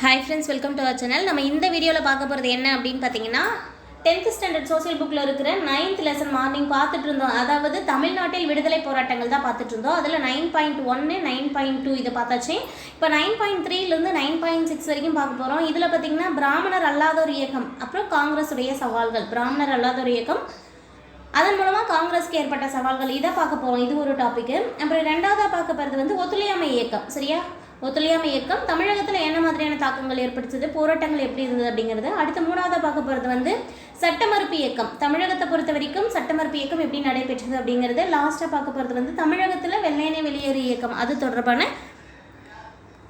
Hi friends welcome to our channel நம்ம இந்த வீடியோவில் பார்க்க போகிறது என்ன அப்படின்னு பார்த்தீங்கன்னா டென்த் ஸ்டாண்டர்ட் சோசியல் புக்கில் இருக்கிற நைன்த் லெசன் மார்னிங் பார்த்துட்டு இருந்தோம். அதாவது தமிழ்நாட்டில் விடுதலை போராட்டங்கள் தான் பார்த்துட்டு இருந்தோம். அதில் நைன் பாயிண்ட் ஒன்று நைன் பாயிண்ட் டூ இதை பார்த்தாச்சு. இப்போ நைன் பாயிண்ட் த்ரீலேருந்து நைன் பாயிண்ட் சிக்ஸ் வரைக்கும் பார்க்க போகிறோம் இதில் பார்த்தீங்கன்னா பிராமணர் அல்லாதோர் இயக்கம் அப்புறம் காங்கிரஸுடைய சவால்கள் பிராமணர் அல்லாதோர் இயக்கம். அதன் மூலமாக காங்கிரஸ்க்கு ஏற்பட்ட சவால்கள் இதை பார்க்க போகிறோம் இது ஒரு டாப்பிக்கு அப்புறம் ரெண்டாவதாக பார்க்க போகிறது வந்து ஒத்துழையாமை இயக்கம். சரியா? ஒத்துழையாமை இயக்கம் தமிழகத்தில் என்ன மாதிரியான தாக்கங்கள் ஏற்படுத்துது? போராட்டங்கள் எப்படி இருந்தது அப்படிங்கிறது அடுத்து மூணாவதாக பார்க்க போகிறது வந்து சட்டமறுப்பு இயக்கம். தமிழகத்தை பொறுத்த வரைக்கும் சட்டமறுப்பு இயக்கம் எப்படி நடைபெற்றது அப்படிங்கிறது லாஸ்ட்டாக பார்க்க போகிறது வந்து தமிழகத்தில் வெள்ளையனே வெளியேறு இயக்கம். அது தொடர்பான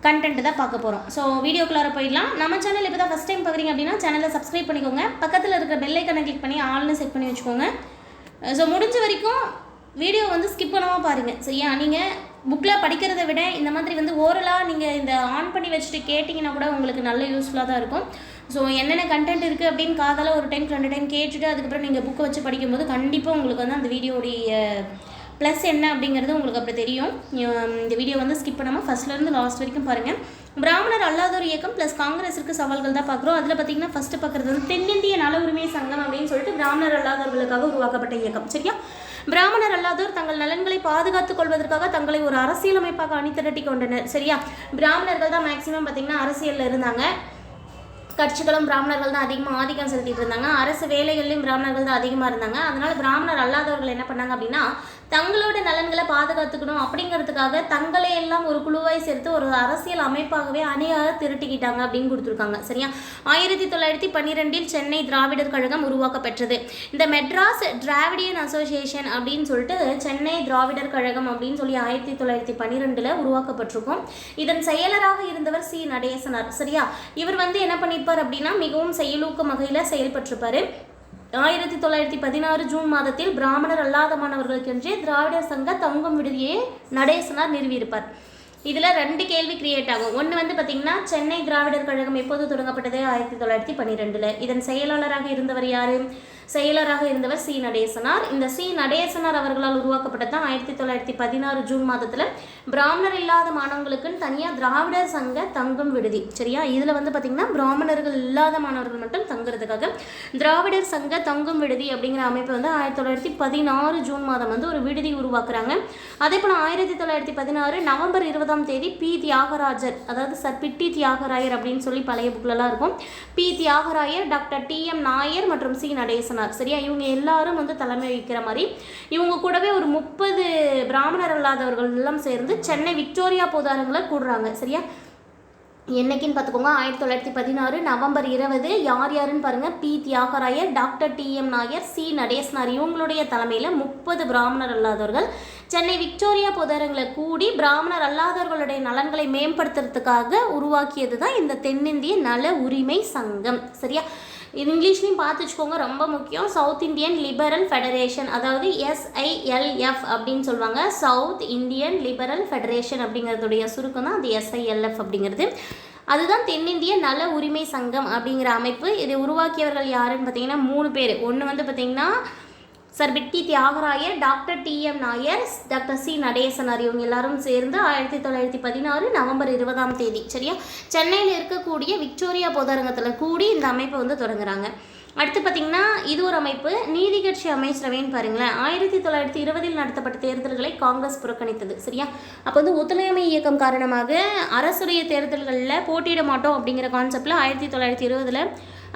கண்டென்ட் தான் பார்க்க போகிறோம் ஸோ வீடியோக்குள்ளார போயிடலாம். நம்ம சேனல் இப்போ தான் ஃபஸ்ட் டைம் பார்க்குறீங்க அப்படின்னா சேனலை சப்ஸ்கிரைப் பண்ணிக்கோங்க. பக்கத்தில் இருக்கிற பெல்லைக்கனை கிளிக் பண்ணி ஆல்னு செட் பண்ணி வச்சுக்கோங்க. ஸோ முடிஞ்ச வரைக்கும் வீடியோ வந்து ஸ்கிப் பண்ணாமல் பாருங்கள் சரியா? நீங்கள் புக்கில் படிக்கிறத விட இந்த மாதிரி வந்து ஓரலாக நீங்கள் இந்த ஆன் பண்ணி வச்சுட்டு கேட்டிங்கன்னா கூட உங்களுக்கு நல்ல யூஸ்ஃபுல்லாக தான் இருக்கும். ஸோ என்னென்ன கண்டென்ட் இருக்குது அப்படின்னு காதால ஒரு டைம் ரெண்டு டைம் கேட்டுட்டு அதுக்கப்புறம் நீங்கள் புக்கை வச்சு படிக்கும்போது கண்டிப்பாக உங்களுக்கு வந்து அந்த வீடியோடைய ப்ளஸ் என்ன அப்படிங்கிறது உங்களுக்கு அப்படி தெரியும். இந்த வீடியோ வந்து ஸ்கிப் பண்ணாமல் ஃபஸ்ட்லேருந்து லாஸ்ட் வரைக்கும் பாருங்கள் பிராமணர் அல்லாதோர் இயக்கம் ப்ளஸ் காங்கிரஸிற்கு சவால்கள் தான் பார்க்குறோம். அதில் பார்த்தீங்கன்னா ஃபஸ்ட்டு பார்க்குறது வந்து தென்னிந்திய நல உரிமை சங்கம் அப்படின்னு சொல்லிட்டு பிராமணர் அல்லாதவர்களுக்காக உருவாக்கப்பட்ட இயக்கம். சரியா? பிராமணர் அல்லாதோர் தங்கள் நலன்களை பாதுகாத்துக் கொள்வதற்காக தங்களை ஒரு அரசியலமைப்பாக அணிதிரட்டி கொண்டனர். சரியா? பிராமணர்கள் தான் மேக்சிமம் பார்த்தீங்கன்னா அரசியலில் இருந்தாங்க. கட்சிகளும் பிராமணர்கள் தான் அதிகமாக ஆதிக்கம் செலுத்திட்டு இருந்தாங்க. அரசு வேலைகள்லையும் பிராமணர்கள் தான் அதிகமாக இருந்தாங்க. அதனால் பிராமணர் அல்லாதவர்கள் என்ன பண்ணாங்க அப்படின்னா தங்களோட நலன்களை பாதுகாத்துக்கணும் அப்படிங்கிறதுக்காக தங்களை எல்லாம் ஒரு குழுவாய் சேர்த்து ஒரு அரசியல் அமைப்பாகவே அணியாக திருட்டிக்கிட்டாங்க அப்படின்னு கொடுத்துருக்காங்க. சரியா? ஆயிரத்தி தொள்ளாயிரத்தி பன்னிரெண்டில் சென்னை திராவிடர் கழகம் உருவாக்கப்பெற்றது. இந்த மெட்ராஸ் டிராவிடியன் அசோசியேஷன் அப்படின்னு சொல்லிட்டு சென்னை திராவிடர் கழகம் அப்படின்னு சொல்லி ஆயிரத்தி தொள்ளாயிரத்தி பன்னிரெண்டில் உருவாக்கப்பட்டிருக்கும். இதன் செயலராக இருந்தவர் சி. நடேசனார். சரியா? இவர் வந்து என்ன பண்ணியிருப்பார் அப்படின்னா மிகவும் செயலூக்கம் வகையில் செயல்பட்டிருப்பாரு. ஆயிரத்தி தொள்ளாயிரத்தி பதினாறு ஜூன் மாதத்தில் பிராமணர் அல்லாத மாணவர்களுக்கென்றே திராவிடர் சங்க தங்கும் விடுதியை நடேசனார் நிறுவியிருப்பார். இதில் ரெண்டு கேள்வி கிரியேட் ஆகும். ஒன்று வந்து பார்த்திங்கன்னா சென்னை திராவிடர் கழகம் எப்போது தொடங்கப்பட்டது? ஆயிரத்தி தொள்ளாயிரத்தி பன்னிரெண்டில். இதன் செயலாளராக இருந்தவர் யார்? செயலராக இருந்தவர் சி. நடேசனார். இந்த சி. நடேசனார் அவர்களால் உருவாக்கப்பட்டது தான் ஆயிரத்தி தொள்ளாயிரத்தி பதினாறு ஜூன் மாதத்தில் பிராமணர் இல்லாத மாணவங்களுக்குன்னு தனியாக திராவிடர் சங்க தங்கும் விடுதி. சரியா? இதில் வந்து பார்த்திங்கன்னா பிராமணர்கள் இல்லாத மாணவர்கள் மட்டும் தங்குறதுக்காக திராவிடர் சங்க தங்கும் விடுதி அப்படிங்கிற அமைப்பு வந்து ஆயிரத்தி தொள்ளாயிரத்தி பதினாறு ஜூன் மாதம் வந்து ஒரு விடுதி உருவாக்குறாங்க. அதே போல் ஆயிரத்தி தொள்ளாயிரத்தி பதினாறு நவம்பர் இருபதாம் தேதி பி. தியாகராஜர் அதாவது சர் பிட்டி தியாகராயர் அப்படின்னு சொல்லி பழைய புக்கிலலாம் இருக்கும். P. Thyagarayar doctor T. M. Nair மற்றும் சி. நடேசன் நடேசனார் சரியா? இவங்க எல்லாரும் வந்து தலைமை வகிக்கிற மாதிரி இவங்க கூடவே ஒரு முப்பது பிராமணர் அல்லாதவர்கள் எல்லாம் சேர்ந்து சென்னை விக்டோரியா பொதாரங்களை கூடுறாங்க. சரியா? என்னைக்குன்னு பார்த்துக்கோங்க. ஆயிரத்தி தொள்ளாயிரத்தி பதினாறு நவம்பர் இருபது யார் யாருன்னு பாருங்கள் P. Thyagarayar doctor T. M. Nair C. Natesanar. இவங்களுடைய தலைமையில் முப்பது பிராமணர் அல்லாதவர்கள் சென்னை விக்டோரியா பொதாரங்களை கூடி பிராமணர் அல்லாதவர்களுடைய நலன்களை மேம்படுத்துறதுக்காக உருவாக்கியது தான் இந்த தென்னிந்திய நல உரிமை சங்கம். சரியா? இங்கிலீஷ்லையும் பார்த்து வச்சுக்கோங்க ரொம்ப முக்கியம். சவுத் இந்தியன் லிபரல் ஃபெடரேஷன் அதாவது எஸ்ஐஎல்எஃப் அப்படின்னு சொல்லுவாங்க. சவுத் இந்தியன் லிபரல் ஃபெடரேஷன் அப்படிங்கிறதுடைய சுருக்கம் தான் அது எஸ்ஐஎல்எஃப் அப்படிங்கிறது. அதுதான் தென்னிந்திய நல உரிமை சங்கம் அப்படிங்கிற அமைப்பு. இதை உருவாக்கியவர்கள் யாருன்னு பார்த்தீங்கன்னா மூணு பேர். ஒன்று வந்து பார்த்தீங்கன்னா sir P T Thyagarayar doctor T M Nair doctor C Natesanar இவங்க எல்லாரும் சேர்ந்து ஆயிரத்தி தொள்ளாயிரத்தி பதினாறு நவம்பர் இருபதாம் தேதி சரியா? சென்னையில் இருக்கக்கூடிய விக்டோரியா பொதரங்கத்தில் கூடி இந்த அமைப்பை வந்து தொடங்குறாங்க. அடுத்து பார்த்திங்கன்னா இது ஒரு அமைப்பு. நீதி கட்சி அமைச்சரவைன்னு பாருங்களேன். ஆயிரத்தி தொள்ளாயிரத்தி இருபதில் நடத்தப்பட்ட தேர்தல்களை காங்கிரஸ் புறக்கணித்தது சரியா? அப்போ வந்து ஒத்துழையாமை இயக்கம் காரணமாக அரசுடைய தேர்தல்களில் போட்டியிட மாட்டோம் அப்படிங்கிற கான்செப்டில் ஆயிரத்தி தொள்ளாயிரத்தி இருபதில்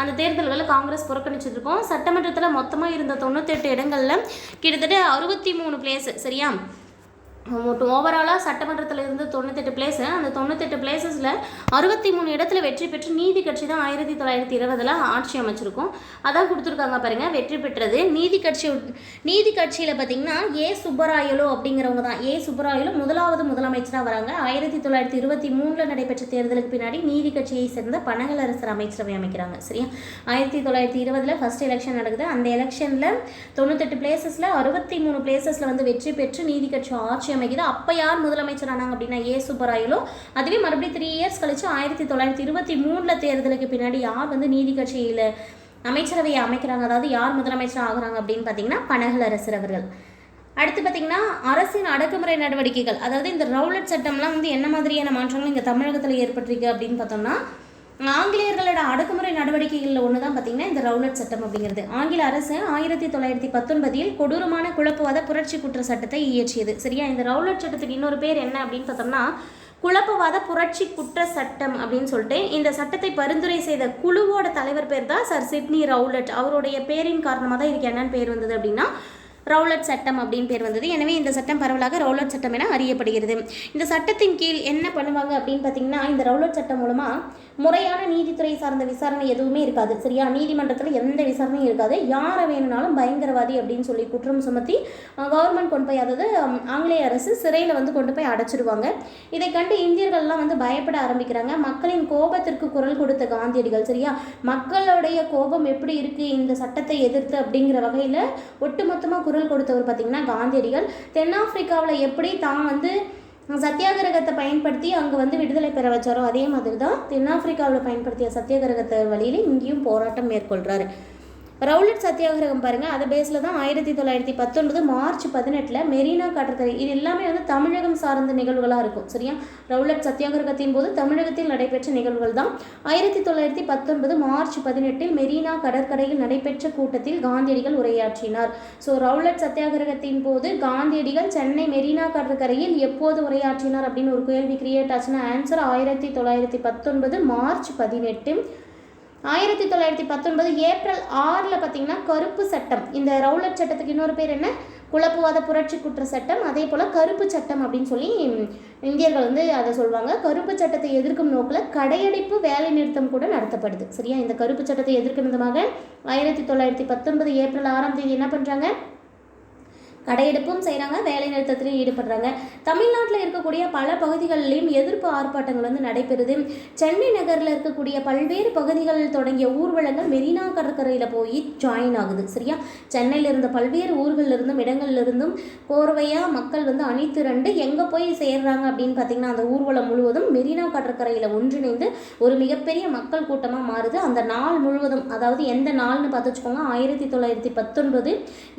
அந்த தேர்தல்களை காங்கிரஸ் புறக்கணிச்சிருக்கோம். சட்டமன்றத்தில் மொத்தமாக இருந்த தொண்ணூத்தெட்டு இடங்களில் கிட்டத்தட்ட அறுபத்தி மூணு பிளேஸ் சரியா? ஓவராலாக சட்டமன்றத்தில் இருந்து தொண்ணூத்தெட்டு பிளேஸு அந்த தொண்ணூத்தெட்டு பிளேசஸில் அறுபத்தி மூணு இடத்துல வெற்றி பெற்று நீதி கட்சி தான் ஆயிரத்தி தொள்ளாயிரத்தி இருபதில் ஆட்சி அமைச்சிருக்கோம். அதான் கொடுத்துருக்காங்க பாருங்க வெற்றி பெற்றது. நீதி கட்சி நீதி கட்சியில் பார்த்தீங்கன்னா ஏ சுப்பராயலு அப்படிங்கிறவங்க தான். ஏ சுப்பராயலு முதலாவது முதலமைச்சராக வராங்க. ஆயிரத்தி தொள்ளாயிரத்தி இருபத்தி மூணில் நடைபெற்ற தேர்தலுக்கு பின்னாடி நீதி கட்சியை சேர்ந்த பனகலரசர் அமைச்சரவை அமைக்கிறாங்க. சரியா? ஆயிரத்தி தொள்ளாயிரத்தி இருபதில் ஃபர்ஸ்ட் எலெக்ஷன் நடக்குது. அந்த எலெக்ஷனில் தொண்ணூத்தெட்டு பிளேசஸில் அறுபத்தி மூணு பிளேசஸில் வந்து வெற்றி பெற்று நீதி கட்சி ஆட்சி அமைக்குது அப்போ யார் முதலமைச்சர் ஆனாங்க அப்படின்னா ஏ சுப்பராயலோ அதுவே மறுபடியும் த்ரீ இயர்ஸ் கழிச்சு ஆயிரத்தி தொள்ளாயிரத்தி இருபத்தி மூணில் தேர்தலுக்கு பின்னாடி யார் வந்து நீதி கட்சியில் அமைச்சரவையை அமைக்கிறாங்க? அதாவது யார் முதலமைச்சர் ஆகுறாங்க அப்படின்னு பார்த்தீங்கன்னா பனகலரசர் அவர்கள். அடுத்து பார்த்தீங்கன்னா அரசின் அடக்குமுறை நடவடிக்கைகள். அதாவது இந்த ரவுலட் சட்டம்லாம் வந்து என்ன மாதிரியான மாற்றங்கள் இங்கே தமிழகத்தில் ஏற்பட்டிருக்கு அப்படின்னு பார்த்தோம்னா ஆங்கிலேயர்களோட அடக்குமுறை நடவடிக்கைகளில் ஒன்று தான் பார்த்தீங்கன்னா இந்த ரவுலட் சட்டம் அப்படிங்கிறது. ஆங்கில அரசு ஆயிரத்தி தொள்ளாயிரத்தி பத்தொன்பதில் கொடூரமான குழப்பவாத புரட்சி குற்ற சட்டத்தை இயற்றியது. சரியா? இந்த ரவுலட் சட்டத்துக்கு இன்னொரு பேர் என்ன அப்படின்னு பார்த்தோம்னா குழப்பவாத புரட்சி குற்ற சட்டம் அப்படின்னு சொல்லிட்டு இந்த சட்டத்தை பரிந்துரை செய்த குழுவோட தலைவர் பேர் தான் சர் சிட்னி ரவுலட். அவருடைய பேரின் காரணமாக தான் இதுக்கு என்னன்னு பேர் வந்தது அப்படின்னா ரவுலட் சட்டம் அப்படின்னு பேர் வந்தது. எனவே இந்த சட்டம் பரவலாக ரவுலட் சட்டம் என அறியப்படுகிறது. இந்த சட்டத்தின் கீழ் என்ன பண்ணுவாங்க அப்படின்னு பார்த்தீங்கன்னா இந்த ரவுலட் சட்டம் மூலமாக முறையான நீதித்துறை சார்ந்த விசாரணை எதுவுமே இருக்காது. சரியா? நீதிமன்றத்தில் எந்த விசாரணையும் இருக்காது. யாரை வேணும்னாலும் பயங்கரவாதி அப்படின்னு சொல்லி குற்றம் சுமத்தி கவர்மெண்ட் கொண்டு போய் அதாவது ஆங்கிலேய அரசு சிறையில் வந்து கொண்டு போய் அடைச்சிடுவாங்க இதை கண்டு இந்தியர்கள்லாம் வந்து பயப்பட ஆரம்பிக்கிறாங்க. மக்களின் கோபத்திற்கு குரல் கொடுத்த காந்தியடிகள் சரியா? மக்களுடைய கோபம் எப்படி இருக்குது இந்த சட்டத்தை எதிர்த்து அப்படிங்கிற வகையில் ஒட்டுமொத்தமாக குரல் கொடுத்தவர் பார்த்திங்கன்னா காந்தியடிகள். தென்னாப்பிரிக்காவில் எப்படி தான் வந்து சத்தியாகிரகத்தை பயன்படுத்தி அங்கே வந்து விடுதலை பெற வச்சாரோ அதே மாதிரி தான் தென்னாப்பிரிக்காவில் பயன்படுத்திய சத்தியாகிரகத்தை வழியில் இங்கேயும் போராட்டம் மேற்கொள்கிறாரு ரவுலட் சத்தியாகிரகம் பாருங்கள் அதை பேஸில் தான் ஆயிரத்தி தொள்ளாயிரத்தி பத்தொன்பது மார்ச் பதினெட்டில் மெரினா கடற்கரை இது எல்லாமே வந்து தமிழகம் சார்ந்த நிகழ்வுகளாக இருக்கும். சரியா? ரவுலட் சத்தியாகிரகத்தின் போது தமிழகத்தில் நடைபெற்ற நிகழ்வுகள் தான். ஆயிரத்தி தொள்ளாயிரத்தி பத்தொன்பது மார்ச் பதினெட்டில் மெரினா கடற்கரையில் நடைபெற்ற கூட்டத்தில் காந்தியடிகள் உரையாற்றினார். ஸோ ரவுலட் சத்தியாகிரகத்தின் போது காந்தியடிகள் சென்னை மெரினா கடற்கரையில் எப்போது உரையாற்றினார் அப்படின்னு ஒரு கேள்வி கிரியேட் ஆச்சுன்னா ஆன்சர் ஆயிரத்தி தொள்ளாயிரத்தி பத்தொன்பது மார்ச் பதினெட்டு. ஆயிரத்தி தொள்ளாயிரத்தி பத்தொன்பது ஏப்ரல் ஆறில் பார்த்தீங்கன்னா கருப்பு சட்டம். இந்த ரவுலட் சட்டத்துக்கு இன்னொரு பேர் என்ன? குழப்பவாத புரட்சி குற்ற சட்டம். அதே போல் கருப்பு சட்டம் அப்படின்னு சொல்லி இந்தியர்கள் வந்து அதை சொல்லுவாங்க கருப்பு சட்டத்தை எதிர்க்கும் நோக்கில் கடையடைப்பு வேலை நிறுத்தம் கூட நடத்தப்படுது. சரியா? இந்த கருப்பு சட்டத்தை எதிர்க்கும் விதமாக ஆயிரத்தி தொள்ளாயிரத்தி பத்தொன்பது ஏப்ரல் ஆறாம் தேதி என்ன பண்ணுறாங்க கடையெடுப்பும் செய்கிறாங்க வேலை நிறுத்தத்திலையும் ஈடுபடுறாங்க. தமிழ்நாட்டில் இருக்கக்கூடிய பல பகுதிகளிலும் எதிர்ப்பு ஆர்ப்பாட்டங்கள் வந்து நடைபெறுது. சென்னை நகரில் இருக்கக்கூடிய பல்வேறு பகுதிகளில் தொடங்கிய ஊர்வலங்கள் மெரினா கடற்கரையில் போய் ஜாயின் ஆகுது சரியா? சென்னையில் இருந்த பல்வேறு ஊர்களில் இருந்தும் கோர்வையாக மக்கள் வந்து அணி ரெண்டு எங்கே போய் சேர்றாங்க அப்படின்னு பார்த்தீங்கன்னா அந்த ஊர்வலம் முழுவதும் மெரினா கடற்கரையில் ஒன்றிணைந்து ஒரு மிகப்பெரிய மக்கள் கூட்டமாக மாறுது. அந்த நாள் முழுவதும் அதாவது எந்த நாள்னு பார்த்து வச்சுக்கோங்க ஆயிரத்தி தொள்ளாயிரத்தி பத்தொன்பது